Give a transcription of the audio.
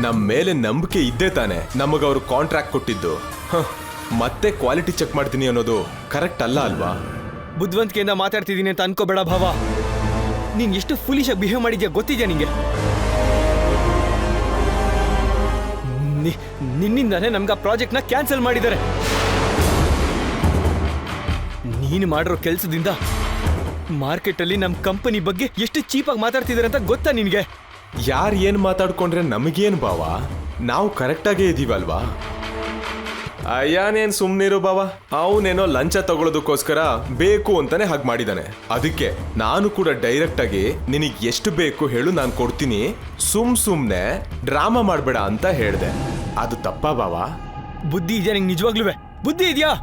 ನಮ್ಮ ಮೇಲೆ ನಂಬಿಕೆ ಇದ್ದೇ ತಾನೆ. ನಮಗೆ ಅವರು ಕಾಂಟ್ರಾಕ್ಟ್ ಕೊಟ್ಟಿದ್ದು ಮತ್ತೆ ಕ್ವಾಲಿಟಿ ಚೆಕ್ ಮಾಡ್ತೀನಿ ಅನ್ನೋದು ಕರೆಕ್ಟ್ ಅಲ್ಲ ಅಲ್ವಾ? ಬುದ್ಧಿವಂತಿಕೆಯಿಂದ ಮಾತಾಡ್ತಿದ್ದೀನಿ ಅಂತ ಅನ್ಕೋಬೇಡ ಭಾವ. ನೀನ್ ಎಷ್ಟು ಫುಲಿಶ್ ಆಗಿ ಬಿಹೇವ್ ಮಾಡಿದ್ಯಾ ಗೊತ್ತಿದ್ಯಾ ನಿಂಗೆ? ನಿ- ನಿನ್ನಿಂದಾನೇ ನಮ್ಗೆ ಆ ಪ್ರಾಜೆಕ್ಟ್ನ ಕ್ಯಾನ್ಸಲ್ ಮಾಡಿದ್ದಾರೆ. ನೀನು ಮಾಡಿರೋ ಕೆಲಸದಿಂದ ಮಾರ್ಕೆಟಲ್ಲಿ ನಮ್ಮ ಕಂಪನಿ ಬಗ್ಗೆ ಎಷ್ಟು ಚೀಪಾಗಿ ಮಾತಾಡ್ತಿದ್ದಾರೆ ಅಂತ ಗೊತ್ತಾ ನಿನಗೆ? ಯಾರು ಏನು ಮಾತಾಡ್ಕೊಂಡ್ರೆ ನಮಗೇನು ಬಾವ? ನಾವು ಕರೆಕ್ಟಾಗೇ ಇದೀವಲ್ವಾ? ಅಯ್ಯಾನೇನು ಸುಮ್ನಿರು ಬಾವ. ಅವನೇನೋ ಲಂಚ ತಗೊಳ್ಳೋದಕ್ಕೋಸ್ಕರ ಬೇಕು ಅಂತಾನೆ ಹಾಗೆ ಮಾಡಿದಾನೆ. ಅದಕ್ಕೆ ನಾನು ಕೂಡ ಡೈರೆಕ್ಟ್ ಆಗಿ ನಿನಗೆ ಎಷ್ಟು ಬೇಕು ಹೇಳು ನಾನು ಕೊಡ್ತೀನಿ. ಸುಮ್ ಸುಮ್ನೆ ಡ್ರಾಮಾ ಮಾಡಬೇಡ ಅಂತ ಹೇಳ್ದೆ. ಅದು ತಪ್ಪ ಬಾವ? ಬುದ್ಧಿ ಇದೆಯಾ ನಿಂಗೆ ನಿಜವಾಗ್ಲೂ ಬುದ್ಧಿ ಇದೆಯಾ?